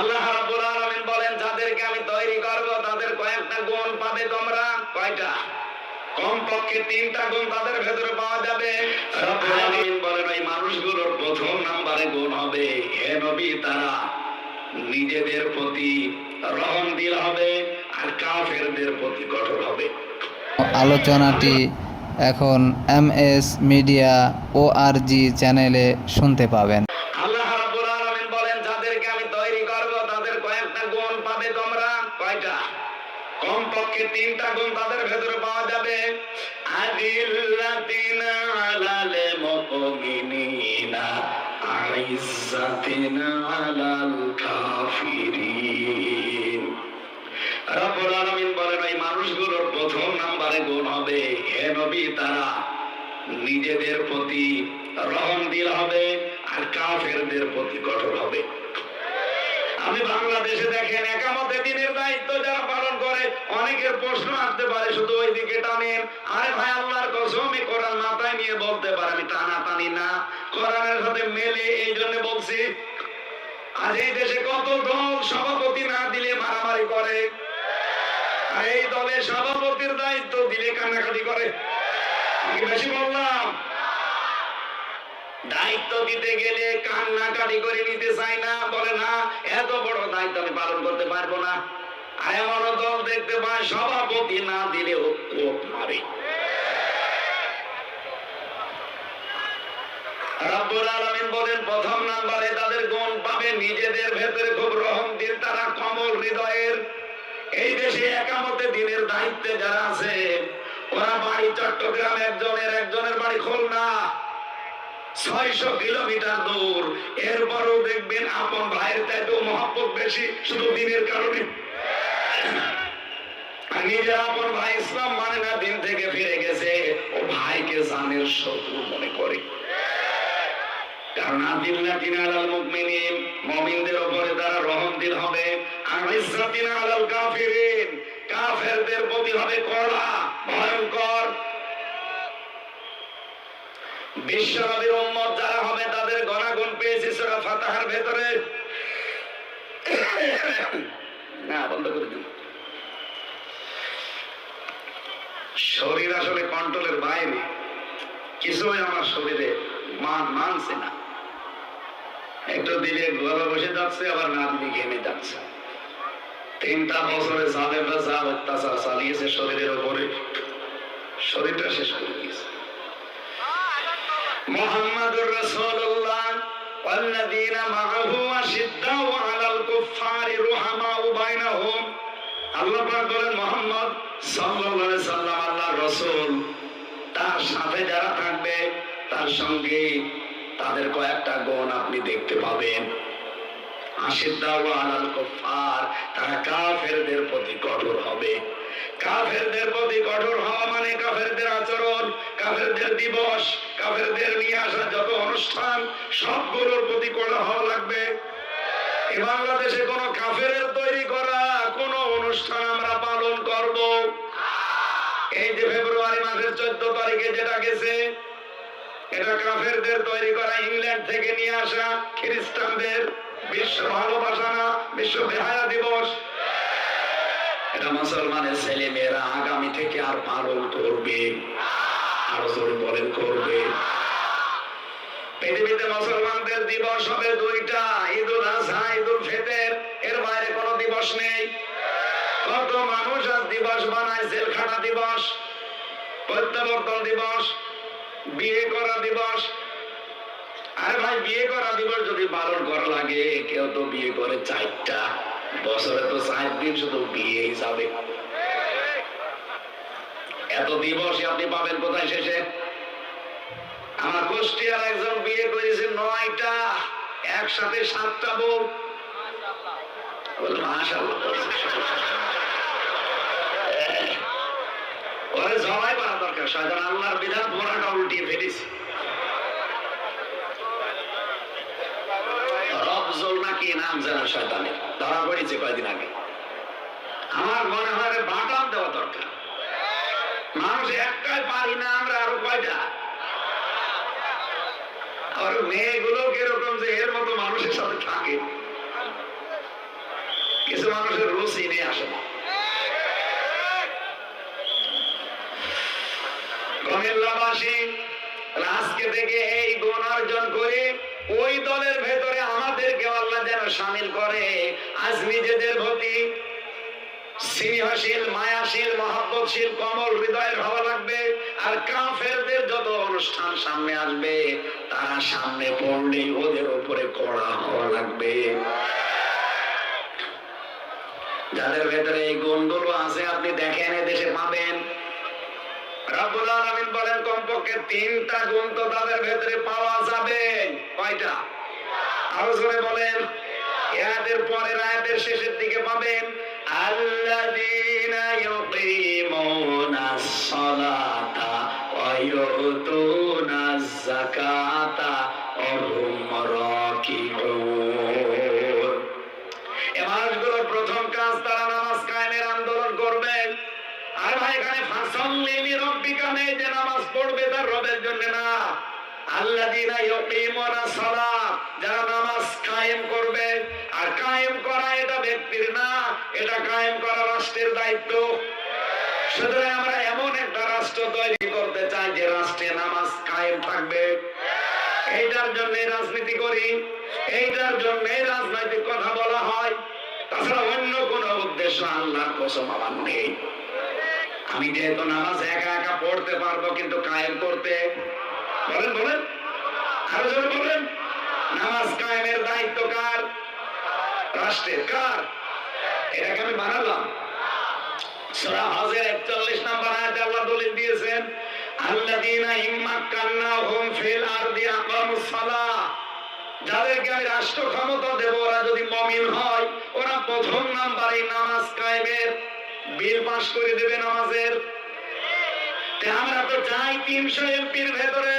আল্লাহ রাব্বুল আলামিন বলেন, যাদেরকে আমি তৈরি করব, তাদের কয়েকটা গুণ পাবে তোমরা। কয়টা? কমপক্ষে তিনটা গুণ তাদের ভেতরে পাওয়া যাবে। রব্বুল আলামিন বলেন, ওই মানুষগুলোর প্রথম নাম্বারে গুণ হবে। হে নবী, তারা নিজেদের প্রতি রহম দিল হবে আর কাফেরদের প্রতি কঠোর হবে। আলোচনাটি এখন এম এস মিডিয়া ও আর জি চ্যানেলে শুনতে পাবেন। নিজেদের প্রতি রহম দিল হবে আর কাফেরদের প্রতি কঠোর হবে। আমি বাংলাদেশে দেখেন একামতে দিনের দায়িত্ব যারা পালন করে, অনেকের প্রশ্ন আসতে পারে, শুধু ওই দিকে টানেন। আরে ভাই, আল্লাহর কসম কোরআন মাথায় নিয়ে বলতে পারে, আমি টানা টানি না। কোরআনের সাথে মেলে, এই জন্য বলছি, আজ এই দেশে কত দল সভাপতি না দিলে মারামারি করে? আর এই দলের সভাপতির দায়িত্ব দিলে কান্নাকাটি করে। দায়িত্ব দিতে গেলে কান্নাকাটি করে নিতে চাই না, বলে না, এত বড় দায়িত্ব আমি পালন করতে পারব না। আর এমন দল দেখতে পাই সভাপতি না দিলেও কোপ মারে। এই দেশে একামতে দিনের দায়িত্বে যারা আছে ওরা বাড়ি চট্টগ্রাম একজনের একজনের বাড়ি খুলনা। ছয়শো কিলোমিটার দূর। এরপরও দেখবেন আপন ভাইয়ের চাইতেও মহব্বত বেশি, শুধু দিনের কারণে। নিজের আপন ভাই ইসলাম মানে না, দিন থেকে ফিরে গেছে। ও ভাইকে জানের শত্রু মনে করে। কারণ আদিল্লা কাফেরদের প্রতি হবে কড়া। ভয়ঙ্কর। বিশ্বনবীর উম্মত যারা হবে, তাদের গণাগুণ পেয়েছে সূরা ফাতাহার ভেতরে। না, বন্ধ করে দিন। শরীর আসলে কন্ট্রোলের বাইরে। কিছুই আমার শরীরে মান মানছে না। একটু দিলে গলা বসে যাচ্ছে, আবার না দিলে ঘেমে যাচ্ছে। তিনটা বছরে সালেমরা যা অত্যাচার চালিয়েছে শরীরের উপরে শরীরটা শেষ করে দিয়েছে মোহাম্মদুর রাসূলুল্লাহ والذين معه أشداء على الكفار رحماء بينهم আল্লাহ পাক বলেন মোহাম্মদ সাল্লাল্লাহু আলাইহি সাল্লাম আল্লাহর রাসূল তার সাথে যারা থাকবে তার সঙ্গে তাদের কয়েকটা গুণ আপনি দেখতে পাবেন আশিদ্দাউ আলাল কুফার তারা কাফেরদের প্রতি কঠোর হবে। কাফেরদের প্রতি কঠোর হওয়া মানে কাফেরদের আচরণ, কাফেরদের দিবস, কাফেরদের নিয়ে আসা যত অনুষ্ঠান, সবগুলোর প্রতি কড়া হওয়া লাগবে। বাংলাদেশে কোন কাফেরের তৈরি করা কোন অনুষ্ঠান আমরা পালন করব। এই যে ফেব্রুয়ারি মাসের চোদ্দ তারিখে যেটা গেছে এটা কাফেরদের তৈরি করা ইংল্যান্ড থেকে নিয়ে আসা খ্রিস্টানদের বিশ্ব ভালোবাসা না বিশ্ব বেহায়া দিবস। এটা মুসলমানের ছেলে মেয়েরা আগামী থেকে আর পালন করবে আরও জোরে বলেন করবে। পৃথিবীতে মুসলমানদের দিবস হবে দুইটা ঈদুল আজহা ঈদুল ফিতর। এর বাইরে কোনো দিবস নেই। কত মানুষ আজ দিবস বানায় জেল খাটা দিবস প্রত্যাবর্তন দিবস বিয়ে করা দিবস। আরে ভাই বিয়ে করা দিবস যদি পালন করা লাগে কেউ তো বিয়ে করে চারটা। বছরে তো চার দিন শুধু বিয়ে হিসাবে এত দিবসই আপনি পাবেন কোথায় শেষে? আমার কুষ্টিয়ার একজন বিয়ে করেছে নয়টা একসাথে সাতটা বউ। বললাম, মাশাআল্লাহ। ওরে করা দরকার শয়তান আল্লাহর বিধান উল্টিয়ে ফেলেছে। মানুষ একটাই আমরা আরও কয়টা? আর কীরকম যে এর মতো মানুষের সাথে থাকে। কিছু মানুষের রুচি নিয়ে আসে না। কুমিল্লাবাসী আজকে থেকে এই গুণ অর্জন করে ওই দলের ভেতরে আমাদেরকে আল্লাহ যেন সামিল করে। আজ নিজেদের প্রতি স্নেহশীল, মায়াশীল, মহাব্বতশীল, কমল হৃদয়ের হওয়া লাগবে। আর কাফেরদের যত অনুষ্ঠান সামনে আসবে, তারা সামনে পড়লেই ওদের উপরে কড়া হওয়া লাগবে। যাদের ভেতরে এই গুণগুলো আছে, আপনি দেখেন, এদেশে পাবেন। রব্বুল আলামিন বলেন, কমপক্ষে তিনটা গুণ তো তাদের ভেতরে পাওয়া যাবে। কয়টা? আরও জোরে বলেন, এদের পরের আয়াতের শেষের দিকে পাবেন। আল্লাযীনা ইউকিমুনাস সালাতা ওয়া ইউতুনাজ যাকাতা ওয়া হুম রাকিউন। প্রথম কাজ তারা নামাজ কায়েমের আন্দোলন করবেন আর ভাই এখানে ফাসাল্লিলি রব্বিকা নেই যে নামাজ পড়বে তার রবের জন্য না। আল্লাযীনা ইউকিমুনা সালাত যারা নামাজ কায়েম করবে। আর কায়েম করা এটা ব্যক্তির না, এটা কায়েম করা রাষ্ট্রের দায়িত্ব। সুতরাং আমরা এমন একটা রাষ্ট্র তৈরি করতে চাই যে রাষ্ট্রে নামাজ কায়েম থাকবে। এইটার জন্য রাজনীতি করি, এইটার জন্য রাজনৈতিক কথা বলা হয়। তাছাড়া অন্য কোনো উদ্দেশ্য আল্লাহর কসম আমার নেই। আমি যেহেতু নামাজ একা একা পড়তে পারব, কিন্তু কায়েম করতে। বলেন বলেন। আরও জোরে বলেন। নামাজ কায়েমের দায়িত্ব কার? রাষ্ট্রের। কার? এটাকে আমি বানালাম সূরা হজের 41 নম্বর আয়াতে আল্লাহ দলিল দিয়েছেন, আল্লাযীনা ইম্মাক্কান্নাহুম ফিল আরদি আকামুস সালাহ। যাদেরকে রাষ্ট্র ক্ষমতা দেব, ওরা যদি মমিন হয়, ওরা প্রথম নাম্বারে নামাজ কায়েমের বিল পাস করে দেবে নামাজের। আমরা তো চাই তিনশো এমপির ভেতরে,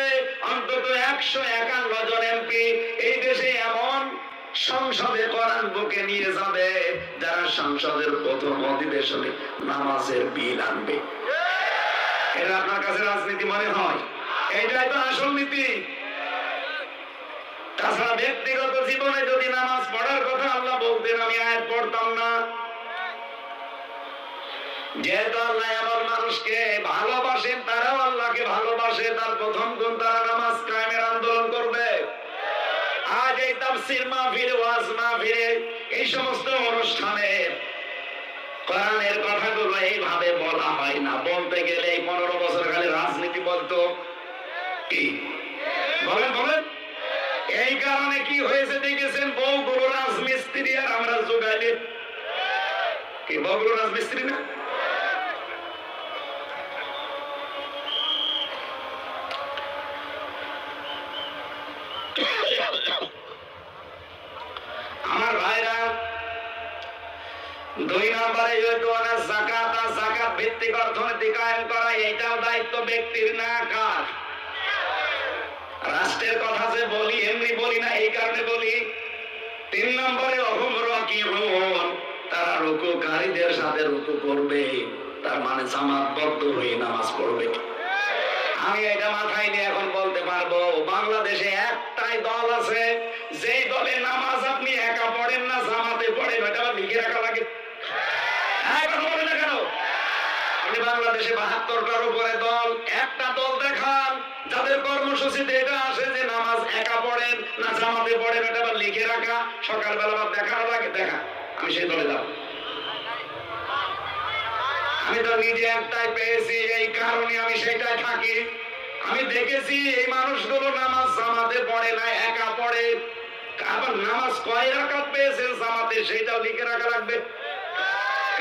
অন্তত একশো একান্ন জন এমপি। এই দেশে এমন সংসদে কোরআন বুকে নিয়ে যাবে, যারা সংসদের প্রথম অধিবেশনে নামাজের বিল আনবে। এটা আপনার কাছে রাজনীতি মনে হয়? এইটাই তো আসল নীতি। তাছাড়া ব্যক্তিগত জীবনে যদি নামাজ পড়ার কথা আল্লাহ বলতেন, আমি আয়াত পড়তাম না। যেহেতু আল্লাহ এমন মানুষকে ভালোবাসেন, তারাও আল্লাহকে ভালোবাসে। তার প্রথম গুণ তারা নামাজ কায়েমের আন্দোলন করবে। আজ এই তাফসির মাহফিল, ওয়াজ মাহফিল এই সমস্ত অনুষ্ঠানে কোরআনের কথাগুলো এইভাবে বলা হয় না। বলতে গেলে এই পনেরো বছর খালি রাজনীতি বলতো। কি? বলেন বলেন। এই কারণে কি হয়েছে দেখেছেন? বউগুলো রাজমিস্ত্রি আর আমরা যোগাইলে কি, বউগুলো রাজমিস্ত্রি না আমার ভাইরা দুই রাষ্ট্রের কথা যে বলি, এমনি বলি না, এই কারণে বলি, তিন নম্বরে, অহুম রাকিউন, তারা রুকুকারীদের সাথে রুকু করবে, তার মানে জামাতবদ্ধ হয়ে নামাজ পড়বে। আমি এটা মাথায় নিয়ে এখন বলতে পারব, বাংলাদেশে একটাই দল আছে, যেই দলে নামাজ আপনি একা পড়েন না, জামাতে পড়েন আবার লিখে রাখা লাগে। একটা আমি পেয়েছি, এই কারণে আমি সেটাই থাকি। আমি দেখেছি এই মানুষগুলো নামাজ জামাতে পড়ে না, একা পড়ে। আবার নামাজ কয় রাকাত পেয়েছেন জামাতে, সেটাও লিখে রাখা লাগবে।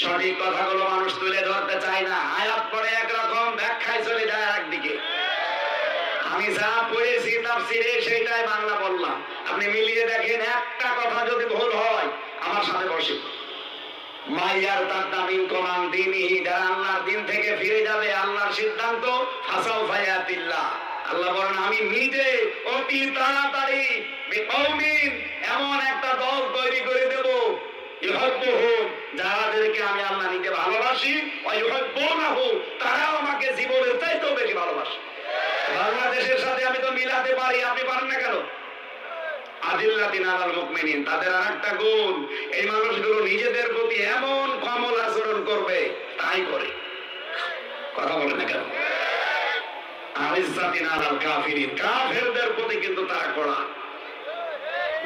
সঠিক কথাগুলো মানুষ তুলে ধরতে চায় না। আয়াত পরে একরকম, ব্যাখ্যায় চলে যায় একদিকে। আমি যা পড়েছি তাফসিরে সেটাই বাংলা বললাম। আপনি মিলিয়ে দেখেন, একটা কথা যদি ভুল মাইয়ার তার নামিন কমান দিনই যারা আল্লাহর দিন থেকে ফিরে যাবে, আল্লাহর সিদ্ধান্ত আল্লাহ বলেন, আমি নিজে অতি তাড়াতাড়ি এমন একটা দল তৈরি করে দেব। যাদেরকে আমি আল্লাহ নিজে ভালোবাসি তারাও আমাকে জীবনের চাইতেও বেশি ভালোবাসে। বাংলাদেশের সাথে আমি তো মিলাতে পারি, আপনি পারেন না কেন? তারা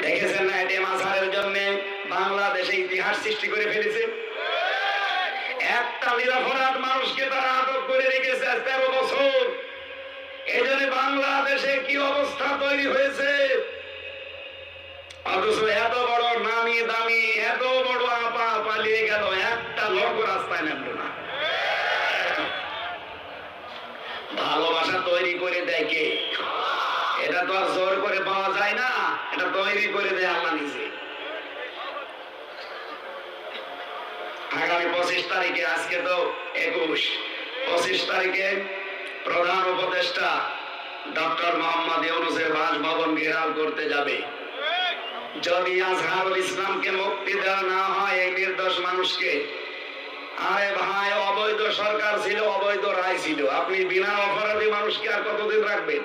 দেখেছেন না, এটি মাঝারের জন্য বাংলাদেশে ইতিহাস সৃষ্টি করে ফেলেছে? একটা নিরাপরাধ মানুষকে তারা আটক করে রেখেছে তেরো বছর। এই জন্য বাংলাদেশে কি অবস্থা তৈরি হয়েছে? অথচ এত বড় নামি দামি, এত বড় আপা পালিয়ে গেল, একটা লোক রাস্তায় নামলো না। ভালোবাসা তৈরি করে দেয় কে? এটা তো আর জোর করে পাওয়া যায় না, এটা তৈরি করে দেয় আল্লাহ নিজে আগামী পঁচিশ তারিখে আজকে তো একুশ। পঁচিশ তারিখে প্রধান উপদেষ্টা ডক্টর মোহাম্মদ ইউনুসের বাসভবন ঘেরাও করতে যাবে। যদি আজহারুল ইসলামকে মুক্তি দেওয়া না হয় এই নির্দোষ মানুষকে, আরে ভাই, অবৈধ সরকার ছিল, অবৈধ রায় ছিল। আপনি বিনা অপরাধী মানুষকে আর কতদিন রাখবেন?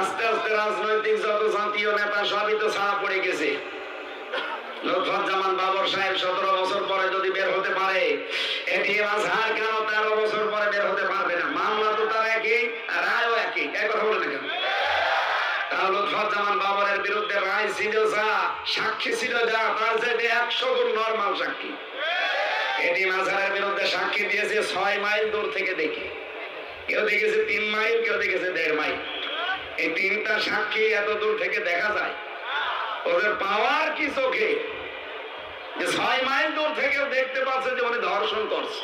আস্তে আস্তে রাজনৈতিক যত জাতীয় নেতা সবই তো ছাড়া পড়ে গেছে। লুৎফুজ্জামান বাবর সাহেব সতেরো বছর পরে যদি বের হতে পারে এটিএম আজহার কেন তেরো বছর পরে বের হতে পারবে না? মামলা তো তার একই, রায়ও একই। এক কথা বলে না সাক্ষী এটি মাঝারের বিরুদ্ধে সাক্ষী দিয়েছে ছয় মাইল দূর থেকে দেখে। কেউ দেখেছে তিন মাইল, কেউ দেখেছে দেড় মাইল। এই তিনটা সাক্ষী এত দূর থেকে দেখা যায়। ওদের পাওয়ার কি চোখে? যে ছয় মাইল দূর থেকেও দেখতে পাচ্ছে যে উনি ধর্ষণ করছে।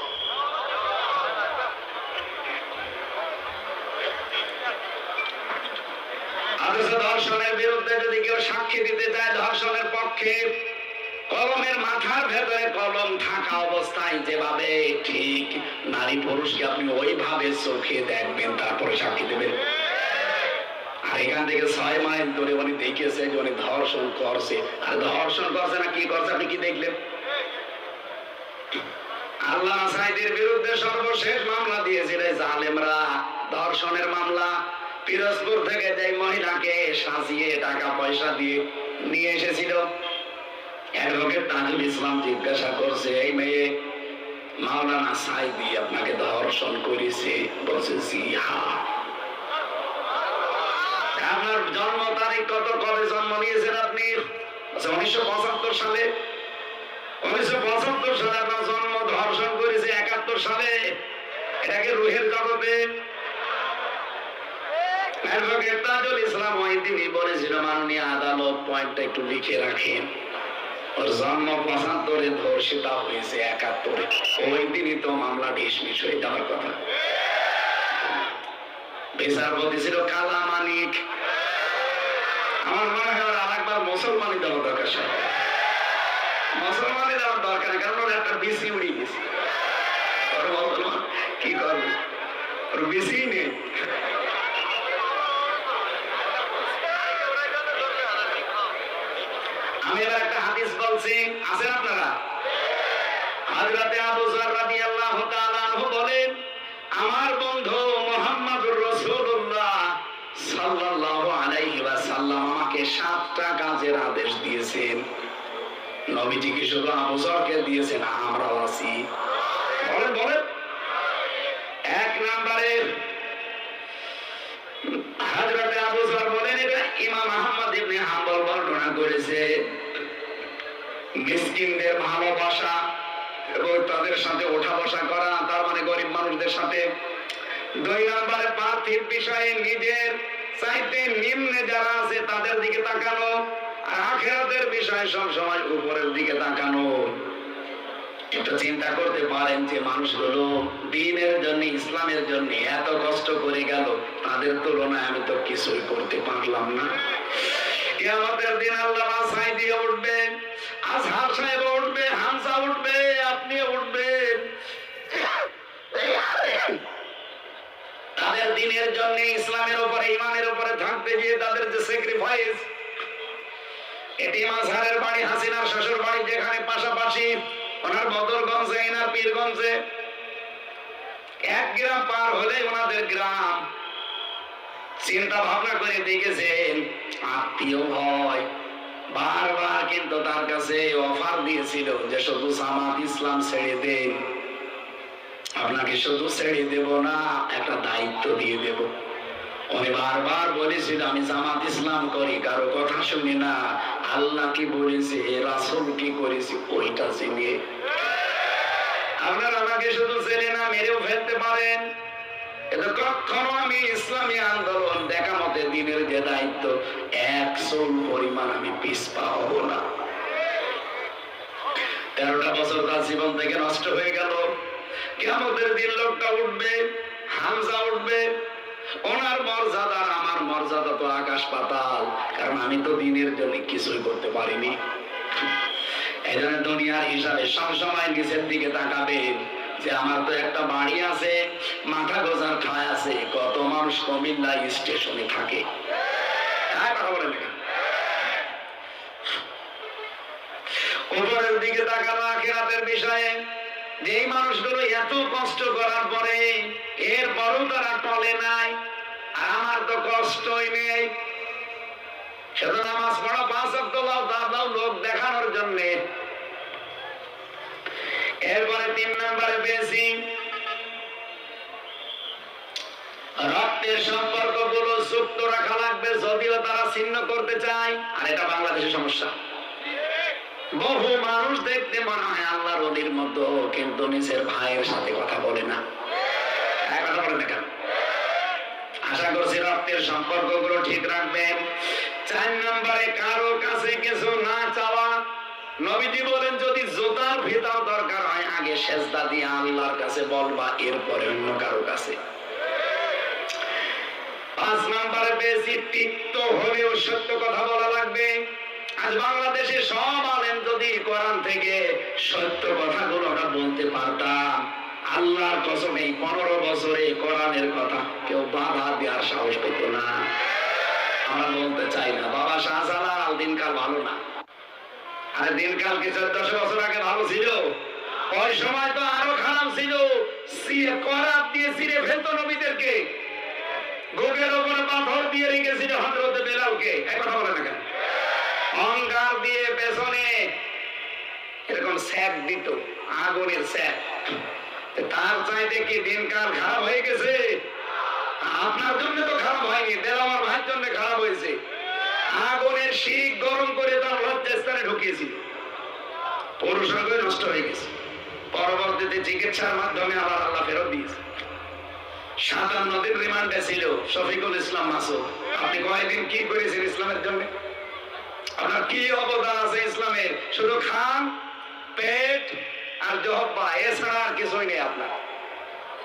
ধর্ষণের বিরুদ্ধে যদি কেউ সাক্ষী দিতে চায়, ধর্ষণের পক্ষে কলমের মাথার ভেতরে কলম থাকা অবস্থায় যেভাবে ঠিক নারী পুরুষকে আপনি ওইভাবে চোখে দেখবেন, তারপরে সাক্ষী দেবেন। এখান থেকে ছয় মাইল ধরে উনি দেখেছে যে উনি ধর্ষণ করছে। আর ধর্ষণ করছে না, কি করছে আপনি কি দেখলেন? আল্লাহ সাইদের বিরুদ্ধে সর্বশেষ মামলা দিয়েছিল জালেমরা। ধর্ষণের মামলা। পিরোজপুর থেকে যে মহিলাকে সাজিয়ে টাকা পয়সা দিয়ে নিয়ে এসেছিল, অ্যাডভোকেট তাজুল ইসলাম জিজ্ঞাসা করছে, এই মেয়ে মাওলানা সাইদি আপনাকে ধর্ষণ করেছে। বলছে, জি হ্যাঁ। আপনার জন্ম তারিখ কত, কবে জন্ম নিয়েছেন আপনি? আচ্ছা উনিশশো পঁচাত্তর সালে। উনিশশো পঁচাত্তর সালে আপনার জন্ম ধর্ষণ করেছে একাত্তর সালে। এটাকে রুহের জগতে? বিচারপতি ছিল কালা মানিক আমার মনে হয় ওর আরেকবার মুসলমানি দেওয়া দরকার সব মুসলমানি দেওয়ার দরকার, কারণ ওর একটা বিসি উড়িয়ে গেছে। কি করবে? ওর বিসি নেই। আমি এবার একটা হাদিস বলছি, আছেন আপনারা? হযরতে আবু যর রাদিয়াল্লাহু তাআলা আনহু বলেন, আমার বন্ধু মুহাম্মদুর রাসূলুল্লাহ সাল্লাল্লাহু আমাকে সাতটা কাজের আদেশ দিয়েছেন। নবীজি কি শুধু আবু যরকে দিয়েছেন? আমরাও আছি। বলেন বলেন। এক নম্বরে বলেন এটা ইমাম আহমদ ইবনে হাম্বল বর্ণনা করেছে, মিসকিনদের ভালোবাসা এবং তাদের সাথে ওঠা বসা করা, তার মানে গরিব মানুষদের সাথে। দুই নম্বরে পার্থিব বিষয়ে নিজের চাইতে নিম্নে যারা আছে তাদের দিকে তাকানো, আর আখেরাতের বিষয়ে সব সময় উপরের দিকে তাকানো। একটু চিন্তা করতে পারেন যে মানুষগুলো দিনের জন্য, ইসলামের জন্য এত কষ্ট করে গেল, তাদের তুলনায় আমি তো কিছুই করতে পারলাম না। কিয়ামতের দিন আল্লাহ সাই উঠবে, আজহার সাহেব উঠবে হামসা উঠবে আপনি উঠবে। নিয়ে ইসলামের উপরে ইমানের উপরে থাকতে গিয়ে তাদের যে স্যাক্রিফাইস এটি মাঝহারের বাড়ি হাসিনার শ্বশুর বাড়ি যেখানে পাশাপাশি ওনার বদরগঞ্জে, ইনার পীরগঞ্জে এক গ্রাম পার হলে ওনাদের গ্রাম। চিন্তা ভাবনা করে দেখেছেন, আত্মীয় হয়, বারবার কিন্তু তার কাছে অফার দিয়েছিল যে, শুধু জামাত ইসলাম ছেড়ে দেন। আপনাকে শুধু ছেড়ে দেব না, একটা দায়িত্ব দিয়ে দেব। উনি বারবার বলেছিল আমি জামাত ইসলাম করি, কারও কথা শুনি না। আল্লাহ কি বলেছে? রাসুল কি করেছে? ওইটা চিনিয়ে আমাকে শুধু না, মেরেও ফেলতে পারেন। কখনো আমি ইসলামী আন্দোলন দেখা মতে দিনের যে দায়িত্ব, এক পরিমাণ আমি পিসপা হব না। তেরোটা বছর তার জীবন থেকে নষ্ট হয়ে গেল। কেমতের দিন লোকটা উঠবে, হামজা উঠবে। ওনার মর্যাদা আর আমার মর্যাদা তো আকাশ পাতাল, কারণ আমি তো দিনের জন্য কিছুই করতে পারিনি। এই জন্য দুনিয়ার হিসাবে সবসময় নিচের দিকে তাকাবেন যে আমার তো একটা বাড়ি আছে, মাথা গোজার ঠায় আছে, কত মানুষ কুমিল্লা স্টেশনে থাকে। হ্যাঁ? উপরের দিকে তাকানো আখেরাতের বিষয়ে যে এই মানুষগুলো এত কষ্ট করার পরে এরপরও তারা টলে নাই, আর আমার তো কষ্টই নেই। শুধু নামাজ পড়া, পাঁচ অক্টোবর দাদাও লোক দেখানোর জন্যে। এরপরে তিন নম্বরে পেয়েছি, রক্তের সম্পর্কগুলো সুপ্ত রাখা লাগবে, যদিও তারা ছিন্ন করতে চায়, আর এটা বাংলাদেশের সমস্যা। বহু মানুষ দেখতে মনে হয় আল্লাহর অলির মতো, কিন্তু নিজের ভাইয়ের সাথে কথা বলে না। আশা করছি রক্তের সম্পর্কগুলো ঠিক রাখবেন। চার নম্বরে, কারও কাছে কিছু না চাওয়া। নবীজি বলেন, যদি জোতার ভেতাও দরকার হয়, আগে সেজদা দিয়ে আল্লাহর কাছে বলবা, এরপরে অন্য কারও কাছে। পাঁচ নম্বরে, বেশি তিক্ত হলেও সত্য কথা বলা লাগবে। আজ বাংলাদেশে সব আলেম যদি কোরআন থেকে সত্য কথাগুলো আমরা বলতে পারতাম, আল্লাহর কসম এই পনেরো বছরে কোরআনের কথা কেউ বাধা দেওয়ার সাহস পেত না। আমরা বলতে চাই না, বাবা শাহজালাল, দিনকাল ভালো না। আরে দিনকাল কি চোদ্দশো বছর আগে ভালো ছিল? ওই সময় তো আরও খারাপ ছিল। করাত দিয়ে ছিঁড়ে ফেলতো নবীদেরকে। গোগের ওপরে পাথর দিয়ে রেখেছিল হজরতে বেলালকে। এক কথা বলে না কেন? অহংকার দিয়ে পেছনে। এরকম স্যাক দিত, আগুনের স্যাক। তার চাইতে কি দিনকাল খারাপ হয়ে গেছে? আপনার জন্য তো খারাপ হয়নি বেলামার ভাইয়ের জন্য খারাপ হয়েছে। আগুনের শিখ গরম করে তার লজ্জাস্থানে ঢুকিয়েছিল। পৌরসভাকে নষ্ট হয়ে গেছে। পরবর্তীতে চিকিৎসার মাধ্যমে আবার আল্লাহ ফেরত দিয়েছে। সাতান্ন দিন রিমান্ডে ছিল, শফিকুল ইসলাম মাসুদ। আপনি কয়েকদিন কি করেছেন ইসলামের জন্য? আপনার কি অবদান আছে ইসলামের? শুধু খান, পেট আর জহব্বা, এছাড়া আর কিছুই নেই আপনার।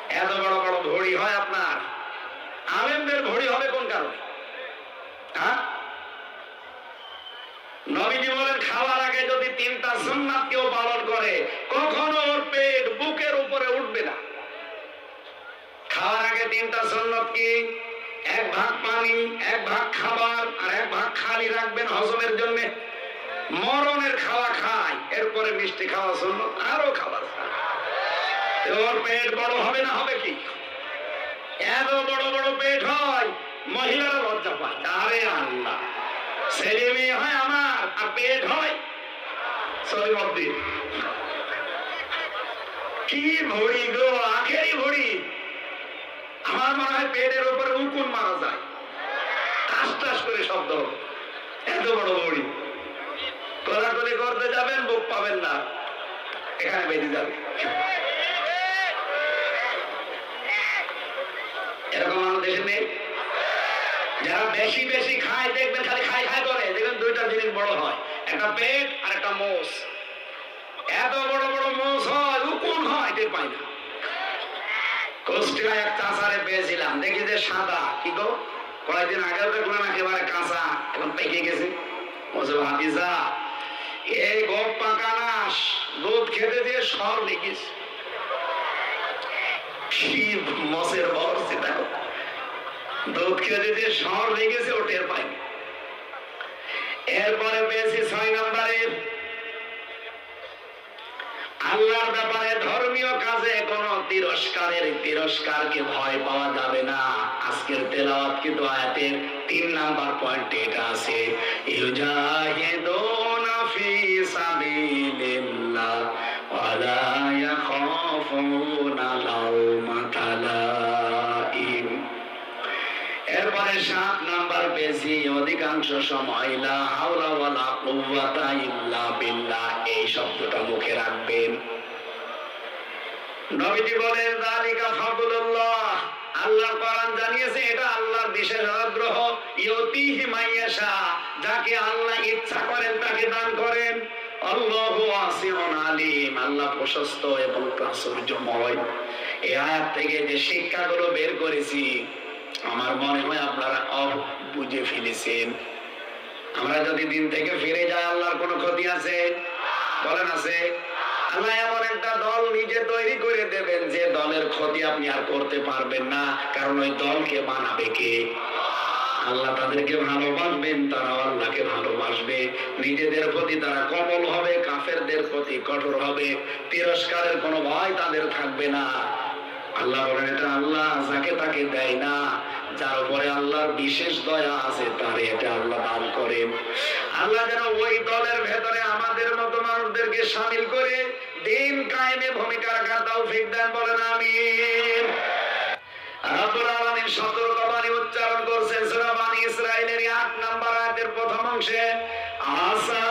এত বড় বড় ঘড়ি হয় আপনার। আলেমদের ঘড়ি হবে কোন কারণে? হ্যাঁ? নবীজি বলেন, খাওয়ার আগে যদি তিনটা সুন্নাত কেউ পালন করে, কখনো ওর পেট বুকের উপরে উঠবে না। খাওয়ার আগে তিনটা সুন্নত কি? এক ভাগ পানি, এক ভাগ খাবার আর এক ভাগ খালি রাখবেন হজমের জন্য। মরণের খাওয়া খায়, এরপরে মিষ্টি খাওয়া সুন্নত, আরও খাবার খায়। পেট বড় হবে না হবে কি? এত বড় বড় পেট হয়, মহিলারা লজ্জা পায়। আরে আল্লাহ, ছেলে মেয়ে হয় আমার, আর পেট হয়। সলিমদ্দিন কি ভড়ি গো, আখেরি ভড়ি আমার মনে হয় পেটের উপরে উকুন মারা যায়। টাস টাস করে শব্দ। এত বড় ভড়ি কোলাকুলি করতে যাবেন, বুক পাবেন না। এখানে বেরিয়ে যাবে। এরকম আমাদের দেশে নেই। যারা বেশি বেশি খায়, দেখবেন খালি খাই খাই করে। দেখবেন দুইটা জিনিস বড় হয়। একটা পেট আর একটা মোষ। এত বড় বড় মোষ হয় উকুন হয়, টের পাই না। কুষ্টিয়ায় এক চাষারে পেয়েছিলাম। দেখি যে সাদা, কি গো? কয়েকদিন আগেও দেখলাম একেবারে কাঁচা, এখন পেকে গেছে। বলছে ভাতিজা, এই গোপ পাকা দুধ খেতে দিয়ে সর কি মসের বর সেটা দুধ খেয়ে যে শহর হয়ে ও টের পাইনি এরপরে পেয়েছি ছয় নম্বরে আল্লাহর ব্যাপারে ধর্মীয় কাজে কোন তিরস্কারের তিরস্কারকে ভয় পাওয়া যাবে না? আজকের তেলাওয়াত কিন্তু আয়াতের তিন নাম্বার পয়েন্টে এটা আছে। ইউজাহিদুনা ফি সাবিলিল্লাহ ওয়ালা ইয়াখাফুনা লাওমাতা এরপরে সাত নাম্বার বেশি অধিকাংশ সময় লা এই শব্দটা মুখে রাখবেন। নবীজি বলেন, যালিকা ফাদলুল্লাহ। আল্লাহর কোরআন জানিয়েছে, এটা আল্লাহর বিশেষ অনুগ্রহ ইউতিহি মাইয়াশা যাকে আল্লাহ ইচ্ছা করেন তাকে দান করেন। আল্লাহু ওয়াসিউন আলিম। আল্লাহ প্রশস্ত এবং প্রাচুর্যময়। এই আয়াত থেকে যে শিক্ষাগুলো বের করেছি আমার মনে হয় আপনারা অব বুঝে ফেলেছেন। আমরা যদি দিন থেকে ফিরে যাই, আল্লাহর কোনো ক্ষতি আছে? বলেন আছে। আল্লাহ এমন একটা দল নিজে তৈরি করে দেবেন, যে দলের ক্ষতি আপনি আর করতে পারবেন না। কারণ ওই দলকে কে? আল্লাহ তাদেরকে ভালোবাসবেন তারা আল্লাহকে ভালোবাসবে। নিজেদের প্রতি তারা কমল হবে, কাফেরদের প্রতি কঠোর হবে। তিরস্কারের কোনো ভয় তাদের থাকবে না। আল্লাহ বলেন, এটা আল্লাহ যাকে তাকে দেয় না। যার উপরে আল্লাহর বিশেষ দয়া আছে, তার এটা আল্লাহ দান করেন আল্লাহ যেন ওই দলের ভেতরে আমাদের মতো মানুষদেরকে সামিল করে দিন কায়েমে ভূমিকা রাখার তৌফিক দেন বলেন আমি রব্বুল আলামিন উচ্চারণ করছেন, সূরা বানী ইসরাইলের 8 নাম্বার আয়াতের প্রথম অংশে আসা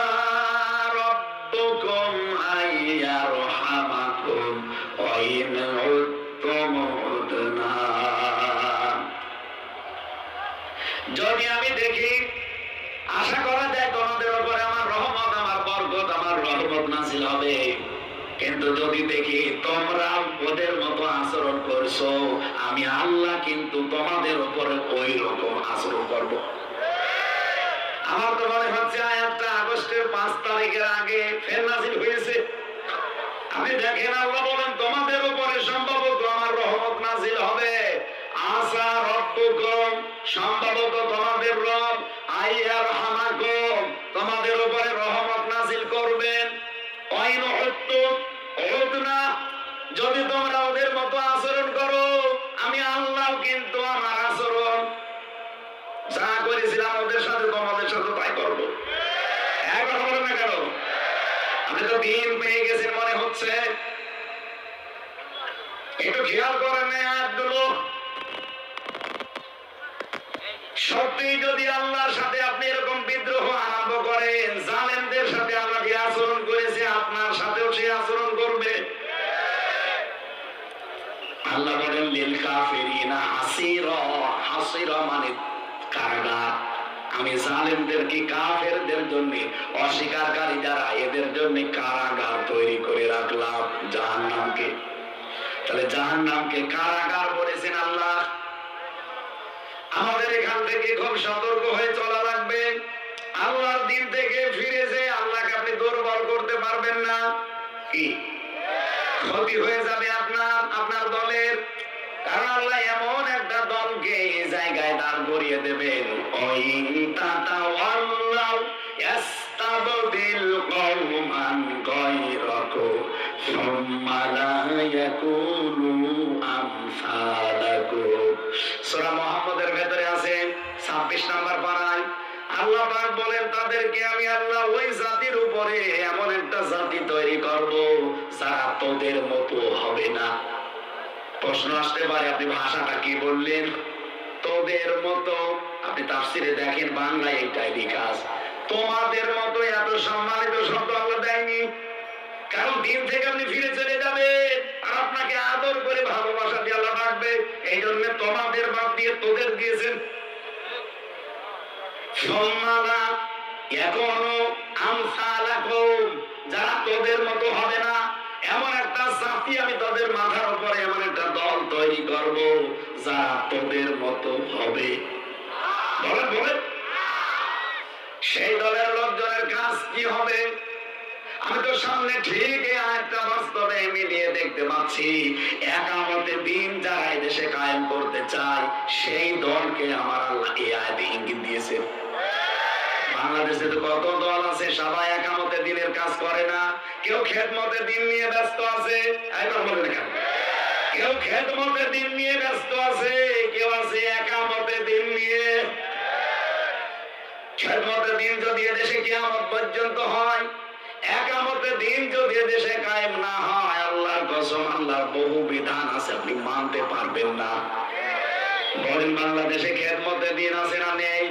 কিন্তু যদি দেখি তোমরা ওদের মতো আচরণ করছ, আমি আল্লাহ কিন্তু তোমাদের উপরে ওই রকম আচরণ করব। আমার তো মনে হচ্ছে আয়াতটা আগস্টের পাঁচ তারিখের আগে ফের নাজিল হয়েছে। আমি দেখেন আল্লাহ বলেন, তোমাদের উপরে সম্ভবত আমার রহমত নাজিল হবে। আশা রব্বুকুম, সম্ভবত তোমাদের রব আইয়ার হামাকুম তোমাদের উপরে যা করেছিলাম ওদের সাথে তোমাদের সাথে তাই করব। আল্লাহর সাথে আপনি এরকম বিদ্রোহ আরম্ভ জালেমদের সাথে যে আচরণ করেছে, আপনার সাথেও সে আচরণ করবে। আল্লাহ বলেন, লিল কাফিরিনা হাসিরা হাসিরা মানে কারাগার আমি জালেমদেরকে কাফেরদের জন্য অস্বীকারী যারা এদের জন্য কারাগার তৈরি করে রাখলাম জাহান্নামকে? তাহলে জাহান্নামকে কারাগার বলেছেন আল্লাহ। আমাদের এখান থেকে খুব সতর্ক হয়ে চলা লাগবে। আল্লাহর দিন থেকে ফিরেছে আল্লাহকে আপনি দুর্বল করতে পারবেন না। কি? ক্ষতি হয়ে যাবে আপনার আপনার দলের। কারণ আল্লাহ এমন একটা দলকে এই জায়গায় দাঁড় করিয়ে দেবেন ওই তাতা আল্লাহ يستبدل قوما غيركم ثم لا يكونوا أمثالكم সূরা মুহাম্মদের ভেতরে আছে 26 নাম্বার পারায় আল্লাহ পাক বলেন তাদেরকে আমি আল্লাহ ওই জাতির উপরে এমন একটা জাতি তৈরি করব যারা তোদের মতো হবে না প্রশ্ন আসতে পারে, আপনি ভাষাটা কি বললেন? তোদের মতো, আপনি তাফসিরে দেখেন, বাংলায় এইটাই বিকাশ তোমাদের মতো এত সম্মানিত শব্দ আল্লাহ দেয়নি। কারণ দিন থেকে আপনি ফিরে চলে যাবেন, আর আপনাকে আদর করে ভালোবাসা দিয়ে আল্লাহ রাখবে এই জন্য তোমাদের বাদ দিয়ে তোদের দিয়েছেন। সম্মানা এখনও আমসালাকুম, যারা তোদের মতো হবে না, এমন জাতি আমি তোদের মাথার উপরে এমন একটা দল তৈরি করব যারা তোদের মতো হবে। বলেন বলেন। সেই দলের লোকজনের কাজ কি হবে? আমি তো সামনে ঠিক আয়াতটা বাস্তবে মিলিয়ে দেখতে পাচ্ছি। একামতে দিন যারা দেশে কায়েম করতে চায়, সেই দলকে আমার আল্লাহ এই আয়াতে ইঙ্গিত দিয়েছে। বাংলাদেশে তো কত দল আছে, সবাই একামতে দিনের কাজ করে না। কেউ খেদমতে দিন নিয়ে ব্যস্ত আছে একবার বলে কেন? কেউ দিন নিয়ে ব্যস্ত আছে, কেউ আছে একামতে দিন নিয়ে। দিন যদি এদেশে পর্যন্ত হয় দিন যদি কায়েম না হয়, আল্লাহর কসম, আল্লাহর বহু বিধান আছে, আপনি মানতে পারবেন না। বলেন বাংলাদেশে খেদমতে দিন আছে না নেই?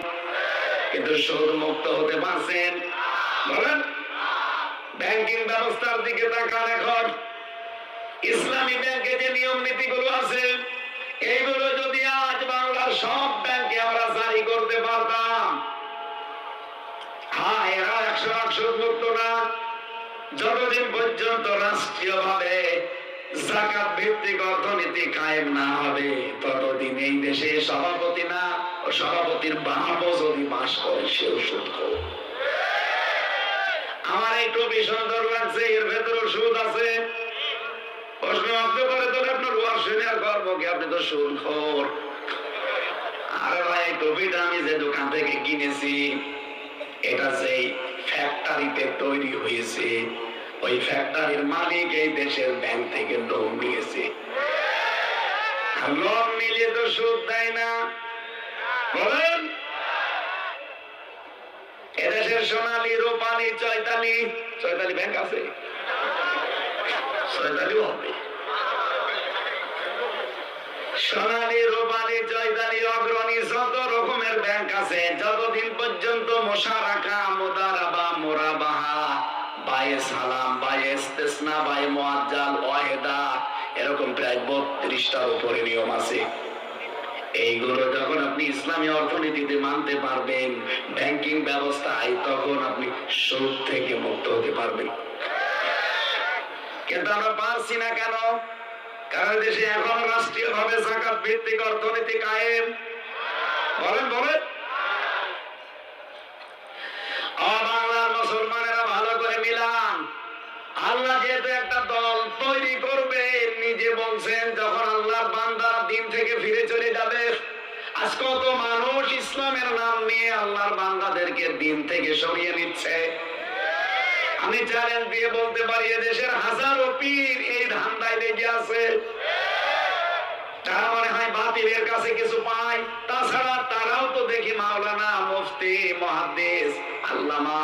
তাকান এখন। ইসলামী ব্যাংকে যে নিয়ম নীতিগুলো আছে, এইগুলো যদি আজ বাংলার সব ব্যাংকে আমরা জারি করতে পারতাম হ্যাঁ এরা একশো একশো মুক্ত না, যতদিন পর্যন্ত রাষ্ট্রীয় ভাবে জাকাত ভিত্তিক অর্থনীতি কায়েম না হবে, ততদিন এই দেশে সভাপতি না সভাপতির বাপও যদি বাস করে, সেও সুদ। আমার এই টুপি সুন্দর লাগছে, এর ভেতরে সুদ আছে। প্রশ্ন আসতে পারে তাহলে আপনার শুনে আর গর্ব কি? আপনি তো আরে ভাই টুপিটা আমি যে দোকান থেকে কিনেছি, এটা সেই ফ্যাক্টরিতে তৈরি হয়েছে ওই ফ্যাক্টরির মালিক এই দেশের ব্যাংক থেকে লোন নিয়েছে। লোন নিলে তো সুদ দেয় না। বলেন। এদেশের সোনালী, রূপালী, চৈতালি চৈতালি ব্যাংক আছে? অগ্রণী, যত রকমের ব্যাংক আছে, যতদিন পর্যন্ত মশা রাখা মোরাবাহা বায়ে সালাম, বায়ে ইস্তেসনা, বায়ে মুআজ্জাল, ওয়াহেদা। এরকম প্রায় বত্রিশটার উপরে নিয়ম আছে। এইগুলো যখন আপনি ইসলামী অর্থনীতিতে মানতে পারবেন, ব্যাংকিং ব্যবস্থায়, তখন আপনি সুদ থেকে মুক্ত হতে পারবেন। কিন্তু আমরা পারছি না কেন? কারণ দেশে এখন রাষ্ট্রীয় ভাবে জাকাত ভিত্তিক অর্থনীতি কায়েম। বলেন বলেন আর বাংলার মুসলমানেরা ভালো করে মিলান আল্লাহ যেহেতু একটা দল তৈরি করবে, নিজে বলছেন, যখন আল্লাহর বান্দা দিন থেকে ফিরে চলে যাবে, আজ কত মানুষ ইসলামের নাম নিয়ে আল্লাহর বান্দাদেরকে দিন থেকে সরিয়ে নিচ্ছে। আমি চ্যালেঞ্জ দিয়ে বলতে পারি, এদেশের হাজারো পীর এই ধান্দায় লেগে আছে। তারা মনে হয় বাতিলের কাছে কিছু পায়, তাছাড়া তারাও তো দেখি মাওলানা, মুফতি মহাদ্দেশ আল্লামা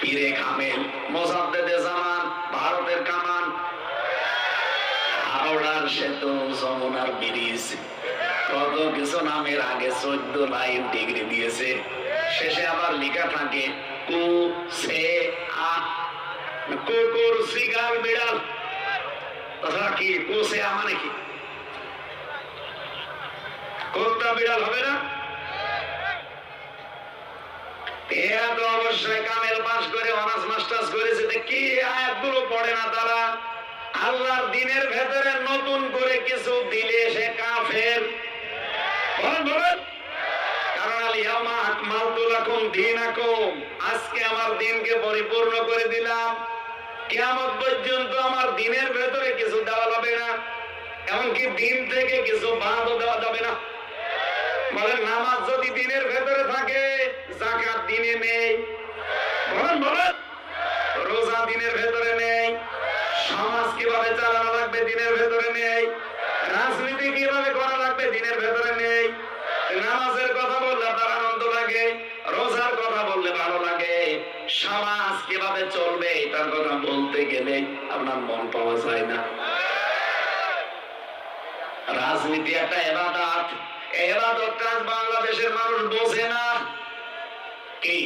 পীরে কামেল মোসাদ্দেদে জামান, ভারতের কামান। হাওড়ার সেতু, যমুনার ব্রিজ। কত কিছু নামের আগে চোদ্দ লাইন ডিগ্রি দিয়েছে। শেষে আবার লেখা থাকে, কু, সে, আ। কুকুর সিগার বিড়াল। তাছাড়া কি, কু, সে, আ মানে কি? কোনটা বিড়াল হবে না? আজকে আমার দিনকে পরিপূর্ণ করে দিলাম। কিয়ামত পর্যন্ত আমার দিনের ভেতরে কিছু দেওয়া যাবে না। এমনকি দিন থেকে কিছু বাদও দেওয়া যাবে না। বলেন, নামাজ যদি দিনের ভেতরে থাকে জাকাত দিনে নেই। বলেন বলেন। রোজা দিনের ভেতরে নেই। সমাজ কীভাবে চালানো লাগবে দিনের ভেতরে নেই। রাজনীতি কীভাবে করা লাগবে দিনের ভেতরে নেই। নামাজের কথা বললে তার আনন্দ লাগে, রোজার কথা বললে ভালো লাগে। সমাজ কীভাবে চলবে তার কথা বলতে গেলে আপনার মন পাওয়া যায় না। রাজনীতি একটা এবাদাত। এবাদতটা বাংলাদেশের মানুষ বোঝে না। কি